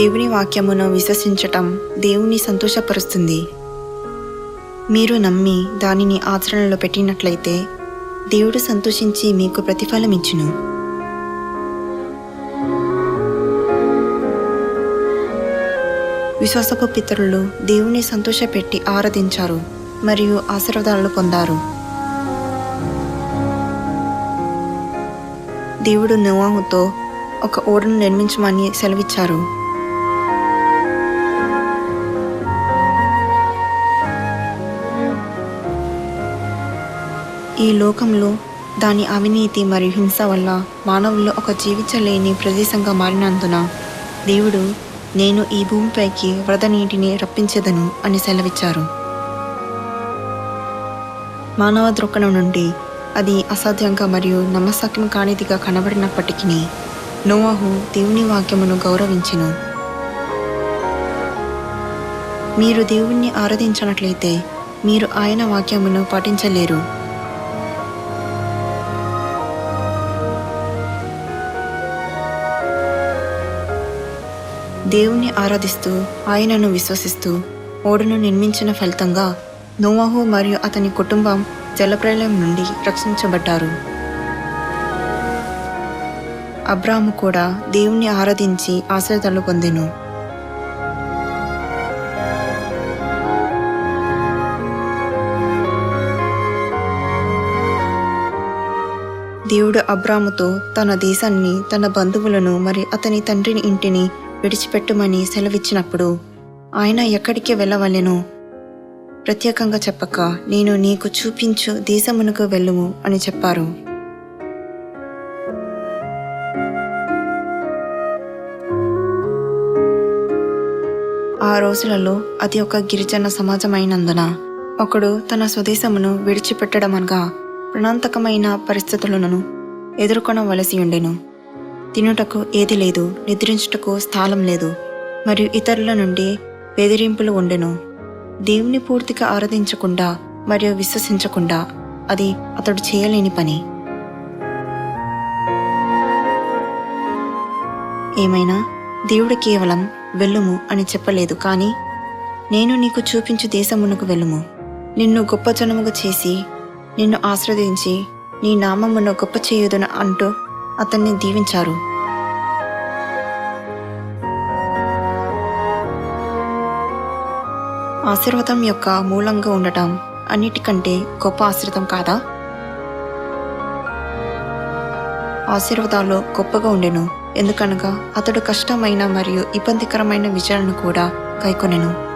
దేవుని వాక్యమును విశ్వసించటం దేవుని సంతోషపరుస్తుంది. మీరు నమ్మి దానిని ఆచరణలో పెట్టినట్లయితే దేవుడు సంతోషించి మీకు ప్రతిఫలం ఇచ్చును విశ్వాసపు పితరులు దేవుని సంతోషపెట్టి ఆరాధించారు మరియు ఆశీర్వాదాలు పొందారు. దేవుడు నోవాహుతో ఒక ఓడను నిర్మించమని సెలవిచ్చారు. ఈ లోకంలో దాని అవినీతి మరియు హింస వల్ల మానవుల్లో ఒక జీవించలేని ప్రదేశంగా మారినందున దేవుడు నేను ఈ భూమిపైకి వరద నీటిని రప్పించదను అని సెలవిచ్చారు. మానవ దృక్కణం నుండి అది అసాధ్యంగా మరియు నమ్మసక్యం కానిదిగా కనబడినప్పటికీ నోవాహు దేవుని వాక్యమును గౌరవించెను. మీరు దేవుణ్ణి ఆరాధించినట్లయితే మీరు ఆయన వాక్యమును పాటించలేరు. దేవుణ్ణి ఆరాధిస్తూ ఆయనను విశ్వసిస్తూ ఓడను నిర్మించిన ఫలితంగా నోవాహు మరియు అతని కుటుంబం జలప్రలయం నుండి రక్షించబడ్డారు. అబ్రాము కూడా దేవుణ్ణి ఆరాధించి ఆశ్రయతలు పొందెను. దేవుడు అబ్రాముతో తన దేశాన్ని తన బంధువులను మరి అతని తండ్రిని ఇంటిని విడిచిపెట్టమని సెలవిచ్చినప్పుడు ఆయన ఎక్కడికి వెళ్ళవలెను? ప్రత్యేకంగా చెప్పక నేను నీకు చూపించు దేశమునకు వెళ్ళుము అని చెప్పారు. ఆ రోజులలో అది ఒక గిరిజన సమాజమైనందున ఒకడు తన స్వదేశమును విడిచిపెట్టడం అనగా ప్రణాంతకమైన పరిస్థితులను ఎదుర్కొనవలసి ఉండెను. తినుటకు ఏది లేదు నిద్రించుటకు స్థానం లేదు మరియు ఇతరుల నుండి బెదిరింపులు ఉండెను. దేవుని పూర్తిగా ఆరాధించకుండా మరియు విశ్వసించకుండా అది అతడు చేయలేని పని. ఏమైనా? దేవుడు కేవలం వెళ్ళుము అని చెప్పలేదు కానీ నేను నీకు చూపించు దేశమునకు వెళ్ళుము. నిన్ను గొప్ప జనముగా చేసి నిన్ను ఆశ్రదించి నీ నామమును గొప్ప చేయుదును అంటూ అతన్ని దీవించారు. ఆశీర్వాదం యొక్క మూలంగా ఉండటం అన్నిటికంటే గొప్ప ఆశ్రితం కాదా? ఆశీర్వాదాలు గొప్పగా ఉండెను ఎందుకనగా అతడు కష్టమైన మరియు ఇబ్బందికరమైన విజయాలను కూడా కైకొనెను.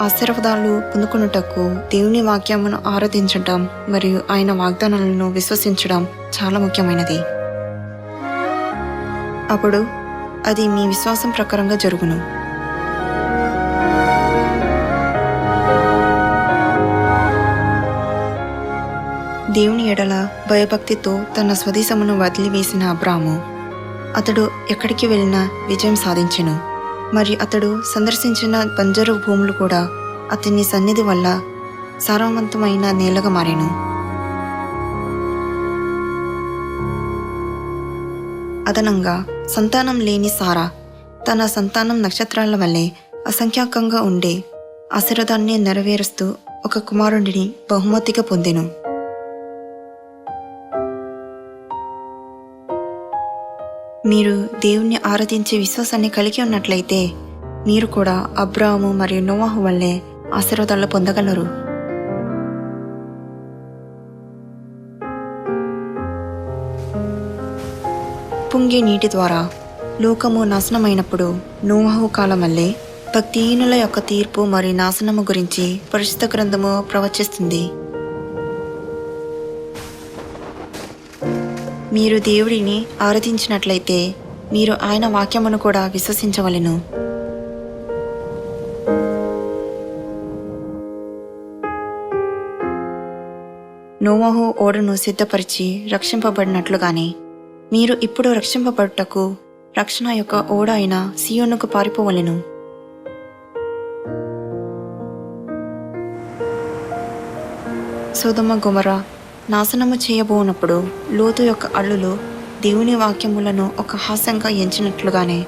ఆశీర్వాదాలు పొందుకున్నటకు దేవుని వాక్యమును ఆరాధించటం మరియు ఆయన వాగ్దానాలను విశ్వసించడం చాలా ముఖ్యమైనది. అప్పుడు అది మీ విశ్వాసం ప్రకారంగా జరుగును. దేవుని ఎడల భయభక్తితో తన స్వదేశమును వదిలివేసిన అబ్రాము అతడు ఎక్కడికి వెళ్ళినా విజయం సాధించెను. మరి అతడు సందర్శించిన బంజరు భూములు కూడా అతని సన్నిధి వల్ల సారవంతమైన నేలగా మారాను. అదనంగా సంతానం లేని సారా తన సంతానం నక్షత్రాల వల్లే అసంఖ్యాకంగా ఉండే ఆశీర్వాదాన్ని నెరవేరుస్తూ ఒక కుమారుడిని బహుమతిగా పొందెను. మీరు దేవుణ్ణి ఆరాధించే విశ్వాసాన్ని కలిగి ఉన్నట్లయితే మీరు కూడా అబ్రాహము మరియు నోవాహు వల్లే ఆశీర్వాదాలు పొందగలరు. పొంగే నీటి ద్వారా లోకము నాశనమైనప్పుడు నోవాహు కాలం వల్లే భక్తిహీనుల యొక్క తీర్పు మరియు నాశనము గురించి పరిశుద్ధ గ్రంథము ప్రవచిస్తుంది. మీరు దేవుడిని ఆరాధించినట్లయితే మీరు ఆయన వాక్యమును కూడా విశ్వసించవలెను. నోమహు ఓడను సిద్ధపరిచి రక్షింపబడినట్లుగానే మీరు ఇప్పుడు రక్షింపబడుటకు రక్షణ యొక్క ఓడ అయిన సియోనుకు పారిపోవలెను. సోదమ గుమరా నాశనము చేయబోనప్పుడు లోతు యొక్క అల్లులు దేవుని వాక్యములను ఒక హాస్యంగా ఎంచినట్లుగానే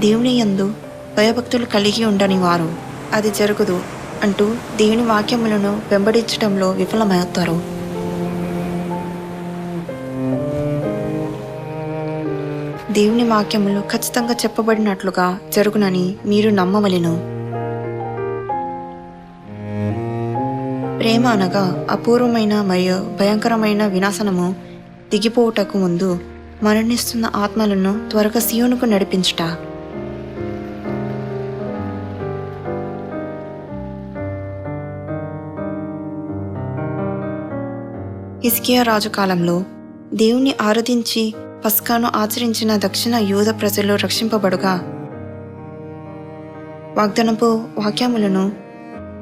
దేవుని యందు భయభక్తులు కలిగి ఉండని వారు. అది జరుగుదు అంటూ దేవుని వాక్యములను వెంబడించడంలో విఫలమవుతారు. దేవుని వాక్యములు ఖచ్చితంగా చెప్పబడినట్లుగా జరుగునని మీరు నమ్మవలెను. ప్రేమ అనగా అపూర్వమైన మరియు భయంకరమైన వినాశనము దిగిపోవుటకు ముందు మరణిస్తున్న ఆత్మలను త్వరగా సియోనుకు నడిపించుట. హిస్కియా రాజు కాలంలో దేవుని ఆరాధించి పస్కాను ఆచరించిన దక్షిణ యూద ప్రజలు రక్షింపబడుగా. వాగ్దనపు వాక్యములను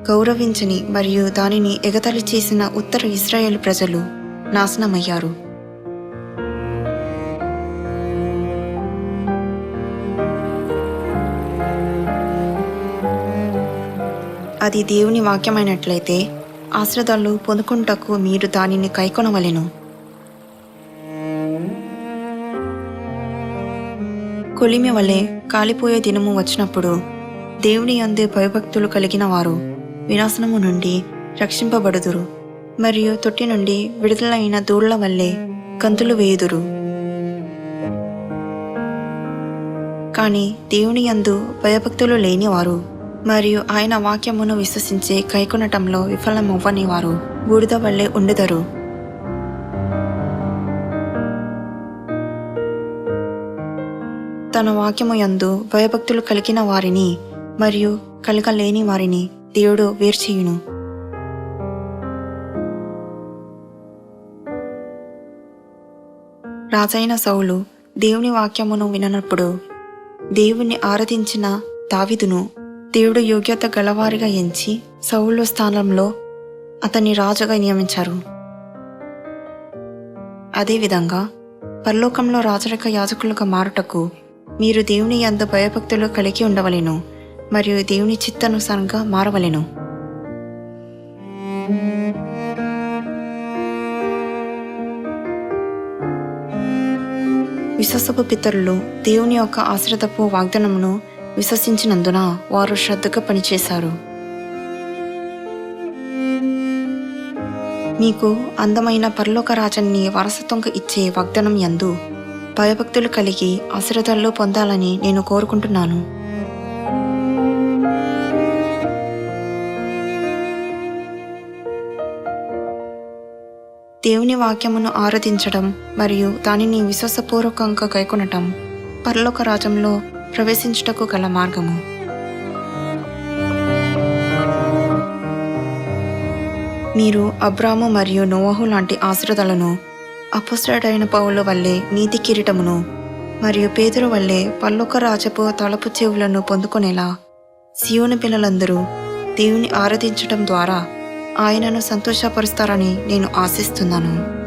గౌరవించని మరియు దానిని ఎగతాళి చేసిన ఉత్తర ఇస్రాయేల్ ప్రజలు నాశనమయ్యారు. అది దేవుని వాక్యమైనట్లయితే ఆశ్రదాలు పొందుకుంటకు మీరు దానిని కైకొనవలెను. కొలిమి వలె కాలిపోయే దినము వచ్చినప్పుడు దేవుని అందే భయభక్తులు కలిగిన వారు. వినాశనము నుండి రక్షింపబడుదురు. మరియు తొట్టి నుండి విడుదలైన దూళ్ళ వల్లే గంతులు వేయుదురు. కానీ దేవుని యందు భయభక్తులు లేనివారు మరియు ఆయన వాక్యమును విశ్వసించే కైకొనటంలో విఫలమవ్వని వారు బూడిద వల్లే ఉండుదరు. తన వాక్యము యందు భయభక్తులు కలిగిన వారిని మరియు కలగలేని వారిని దేవుడు వేర్చేయును రాజైన సౌలు దేవుని వాక్యమును విననప్పుడు దేవుని ఆరాధించిన దావిదును దేవుడు యోగ్యత గలవారిగా ఎంచి సౌలు స్థానంలో అతన్ని రాజుగా నియమించారు. అదేవిధంగా పరలోకంలో రాజరిక యాజకులుగా మారుటకు మీరు దేవుని ఎంత భయభక్తులు కలిగి ఉండవలెను. మరియు దేవుని చిత్తానుసారంగా మారవలెను. విశ్వాసపు పితరులు దేవుని యొక్క ఆశ్రితపు వాగ్దానమును విశ్వసించినందున వారు శ్రద్ధగా పనిచేశారు. మీకు అందమైన పరలోక రాజన్ని వారసత్వంగా ఇచ్చే వాగ్దానం యందు భయభక్తులు కలిగి ఆశ్రదాల్లో పొందాలని నేను కోరుకుంటున్నాను. దేవుని వాక్యమును ఆరాధించడం మరియు దానిని విశ్వాసపూర్వకంగా కైకొనటం పరలోక రాజ్యంలో ప్రవేశించుటకు గల మార్గము. మీరు అబ్రాము మరియు నోవహు లాంటి ఆశ్రదలను అపుస్తుడైన పౌల వల్లే నీతి కిరీటమును మరియు పేదరు వల్లే పల్లొక రాజపు తలపు చెవులను పొందుకునేలా సియోని పిల్లలందరూ దేవుని ఆరాధించడం ద్వారా ఆయనను సంతోషపరుస్తారని నేను ఆశిస్తున్నాను.